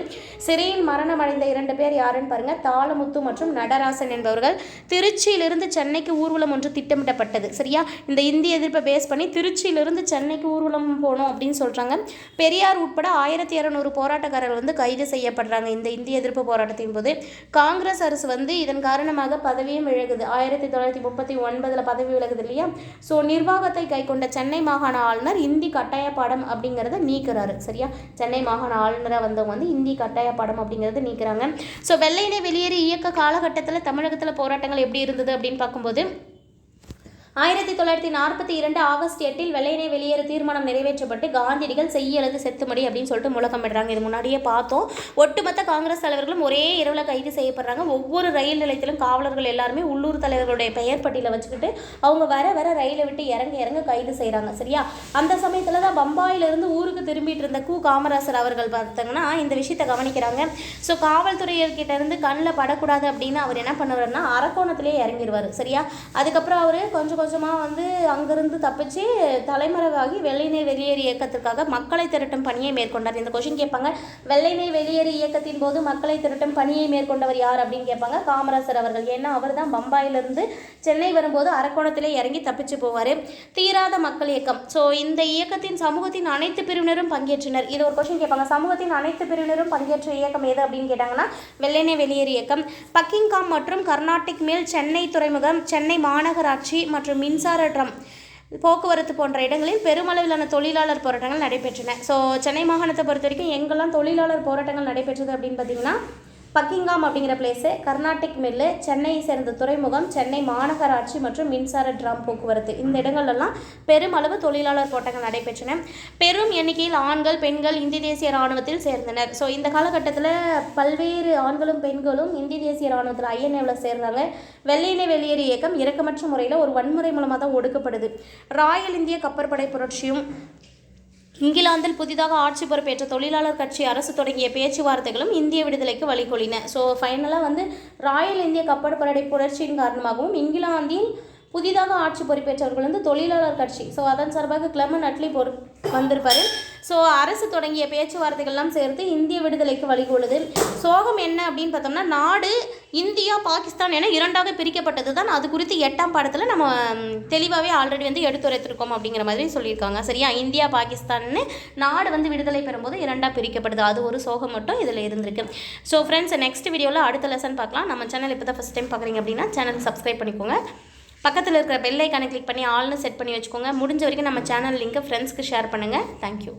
சிறையில் மரணம் அடைந்த இரண்டு பேர் யாருன்னு பாருங்க. தாளமுத்து மற்றும் நடராசன் என்பவர்கள் திருச்சியிலிருந்து சென்னைக்கு ஊர்வலம் ஒன்று திட்டமிடப்பட்டது. சரியா? இந்த இந்திய எதிர்ப்பை பேஸ் பண்ணி திருச்சியிலிருந்து சென்னைக்கு ஊர்வலம் போகணும் அப்படின்னு சொல்றாங்க. பெரியார் உட்பட ஆயிரத்தி இரநூறு போராட்டக்காரர்கள் வந்து கைது செய்யப்படுறாங்க இந்த இந்திய எதிர்ப்பு போராட்டத்தின் போது. காங்கிரஸ் அரசு வந்து இதன் காரணமாக பதவியும் விலகுது ஆயிரத்தி தொள்ளாயிரத்தி முப்பத்தி ஒன்பதில் பதவி விலகுது இல்லையா? ஸோ நிர்வாகத்தை கைக்கொண்ட சென்னை மாகாண ஆளுநர் இந்தி கட்டாய பாடம் அப்படிங்கிறத நீக்கிறாரு. சரியா? சென்னை மாகாண ஆளுநராக வந்தவங்க வந்து இந்தி கட்டாய பாடம் அப்படிங்கிறத நீக்கிறாங்க. ஸோ வெள்ளையினை வெளியேறி இயக்க காலகட்டத்தில் தமிழகத்தில் போராட்டங்கள் எப்படி இருந்தது அப்படின்னு பார்க்கும்போது ஆயிரத்தி தொள்ளாயிரத்தி நாற்பத்தி இரண்டு ஆகஸ்ட் எட்டில் வெள்ளையினை வெளியேற தீர்மானம் நிறைவேற்றப்பட்டு காந்தியடிகள் செய்யலது செத்துமடி அப்படின்னு சொல்லிட்டு முழக்கம் விடுறாங்க இது முன்னாடியே பார்த்தோம். ஒட்டுமொத்த காங்கிரஸ் தலைவர்களும் ஒரே இரவில் கைது செய்யப்படுறாங்க. ஒவ்வொரு ரயில் நிலையத்திலும் காவலர்கள் எல்லாருமே உள்ளூர் தலைவர்களுடைய பெயர் பட்டியலை வச்சுக்கிட்டு அவங்க வர வர ரயிலை விட்டு இறங்க இறங்க கைது செய்கிறாங்க சரியா? அந்த சமயத்தில் தான் பம்பாயிலிருந்து ஊருக்கு திரும்பிட்டு இருந்த கு. காமராசர் அவர்கள் பார்த்தாங்கன்னா இந்த விஷயத்தை கவனிக்கிறாங்க. ஸோ காவல்துறையர்கிட்ட இருந்து கண்ணில் படக்கூடாது அப்படின்னு அவர் என்ன பண்ணுவார்னா அரக்கோணத்திலே இறங்கிடுவார் சரியா? அதுக்கப்புறம் அவர் கொஞ்சம் கொஞ்சமாக வந்து அங்கேருந்து தப்பிச்சு தலைமறைவாகி வெள்ளைநீர் வெளியேறு இயக்கத்திற்காக மக்களை திரட்டும் பணியை மேற்கொண்டார். இந்த கொஷின் கேட்பாங்க. வெள்ளைநீர் வெளியேறு இயக்கத்தின் போது மக்களை திரட்டும் பணியை மேற்கொண்டவர் யார் அப்படின்னு கேட்பாங்க. காமராசர் அவர்கள். ஏன்னா அவர் தான் பம்பாயிலிருந்து சென்னை வரும்போது அரக்கோணத்திலே இறங்கி தப்பிச்சு போவார். தீராத மக்கள் இயக்கம். ஸோ இந்த இயக்கத்தின் சமூகத்தின் அனைத்து பிரிவினரும் பங்கேற்றனர். இது ஒரு கொஷின் கேட்பாங்க. சமூகத்தின் அனைத்து பிரிவினரும் பங்கேற்ற இயக்கம் எது அப்படின்னு கேட்டாங்கன்னா வெள்ளைனை வெளியேறு இயக்கம். பக்கிங்காம் மற்றும் கர்நாடிக் மேல் சென்னை துறைமுகம் சென்னை மாநகராட்சி மற்றும் மின்சார ட்ரம் போக்குவரத்து போன்ற இடங்களில் பெருமளவிலான தொழிலாளர் போராட்டங்கள் நடைபெற்றன. ஸோ சென்னை மாகாணத்தை பொறுத்த வரைக்கும் எங்கெல்லாம் தொழிலாளர் போராட்டங்கள் நடைபெற்றது அப்படின்னு பார்த்தீங்கன்னா பக்கிங்காம் அப்படிங்கிற பிளேஸு கர்நாடிக் மில்லு சென்னையை சேர்ந்த துறைமுகம் சென்னை மாநகராட்சி மற்றும் மின்சார டிராம் போக்குவரத்து. இந்த இடங்கள்லாம் பெருமளவு தொழிலாளர் போட்டங்கள் நடைபெற்றன. பெரும் எண்ணிக்கையில் ஆண்கள் பெண்கள் இந்திய தேசிய இராணுவத்தில் சேர்ந்தனர். ஸோ இந்த காலகட்டத்தில் பல்வேறு ஆண்களும் பெண்களும் இந்திய தேசிய இராணுவத்தில் ஐஎன்ஏவில் சேர்ந்தாங்க வெள்ளையினை வெளியேறு இயக்கம் இறக்கமற்ற முறையில் ஒரு வன்முறை மூலமாக தான் ஒடுக்கப்படுது. ராயல் இந்திய கப்பற்படை புரட்சியும் இங்கிலாந்தில் புதிதாக ஆட்சி பொறுப்பேற்ற தொழிலாளர் கட்சி அரசு தொடங்கிய பேச்சுவார்த்தைகளும் இந்திய விடுதலைக்கு வழிகொலின. ஸோ ஃபைனலாக வந்து ராயல் இந்திய கப்பற்படை புரட்சியின் காரணமாகவும் இங்கிலாந்தின் புதிதாக ஆட்சி பொறுப்பேற்றவர்கள் வந்து தொழிலாளர் கட்சி. ஸோ அதன் சார்பாக கிளமன் அட்லி பொறு வந்திருப்பார். ஸோ அரசு தொடங்கிய பேச்சுவார்த்தைகள்லாம் சேர்த்து இந்திய விடுதலைக்கு வழிகொள்ளுது சோகம் என்ன அப்படின்னு பார்த்தோம்னா நாடு இந்தியா பாகிஸ்தான் என இரண்டாக பிரிக்கப்பட்டது தான். அது குறித்து எட்டாம் பாடத்தில் நம்ம தெளிவாகவே ஆல்ரெடி வந்து எடுத்துரைத்திருக்கோம் அப்படிங்கிற மாதிரி சொல்லியிருக்காங்க. சரியா? இந்தியா பாகிஸ்தான்னு நாடு வந்து விடுதலை பெறும்போது இரண்டாக பிரிக்கப்படுது. அது ஒரு சோகம் மட்டும் இதில் இருந்திருக்கு. ஸோ ஃப்ரெண்ட்ஸ் நெக்ஸ்ட் வீடியோவில் அடுத்த லெசன் பார்க்கலாம். நம்ம சேனல் இப்போ தான் ஃபஸ்ட் டைம் பார்க்குறீங்க அப்படின்னா சேனல் சப்ஸ்கிரைப் பண்ணிக்கோங்க. பக்கத்தில் இருக்கிற பெல் ஐக்கானை கிளிக் பண்ணி ஆல்னு செட் பண்ணி வச்சுக்கோங்க. முடிஞ்ச வரைக்கும் நம்ம சேனல் லிங்க்கை ஃப்ரெண்ட்ஸ்க்கு ஷேர் பண்ணுங்கள் தேங்க்யூ